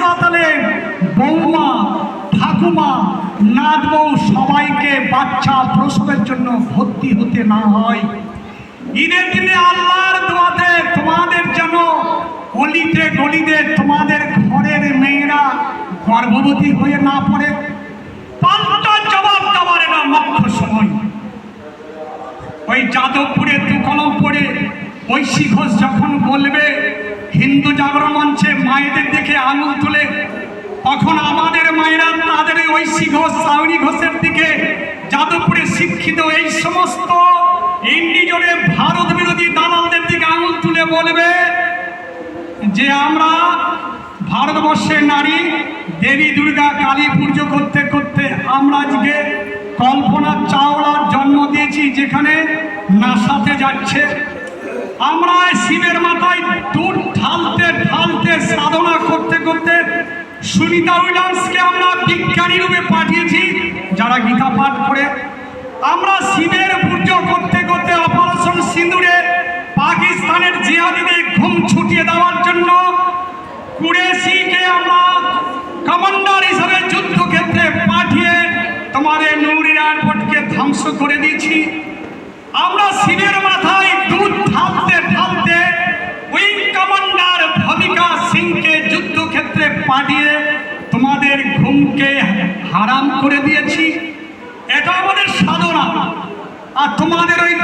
হাসপাতালে বৌমা, ঠাকুমা নাত বউ সবাইকে বাচ্চা প্রসবের জন্য ভর্তি হতে না হয়। ঈদের দিনে আল্লাহর দোয়াতে তোমাদের যেন অলিতে গলিতে তোমাদের ঘরের মেয়েরা গর্ভবতী হয়ে না পড়ে। পাল্টা জবাব দেওয়ার না মুখ্য সময়। ওই যাদবপুরে দু কলম পড়ে ঐশী ঘোষ যখন বলবে হিন্দু জাগরণ মঞ্চে মায়েদের দিকে আঙুল তুলে, তখন আমাদের মায়েরা তাদের ঐশী ঘোষ সাউরি ঘোষের দিকে, যাদবপুরে শিক্ষিত এই সমস্ত ইন্ডিজনে ভারত বিরোধী দালালদের দিকে আঙুল তুলে বলবে যে আমরা ভারতবর্ষের নারী, দেবী, দুর্গা, কালী পুজো করতে করতে আমরা আজকে কল্পনা চাওলার জন্ম দিয়েছি যেখানে নাসাতে যাচ্ছে। আমরা শিবের মাথায় সাধনা করতে করতে সুনিতা উইলিয়ামসকে আমরা বিজ্ঞানী রূপে পাঠিয়েছি, যারা গীতা পাঠ করে। আমরা শিবের পুজো করতে করতে অপারেশন সিঁদুরে পাকিস্তানের জিহাদিদের ঘুম ছুটিয়ে দেওয়ার জন্য কুরেশিকে আমরা কমান্ডার হিসাবে যুদ্ধক্ষেত্রে পাঠিয়ে তোমাদের নৌরি এয়ারপোর্টকে ধ্বংস করে দিয়েছি। আমরা শিবের মাথায় পাঠিয়ে তোমাদের ঘুমকে হারাম করে দিয়েছি। এটা আমাদের সাধনা। আর তোমাদের ওই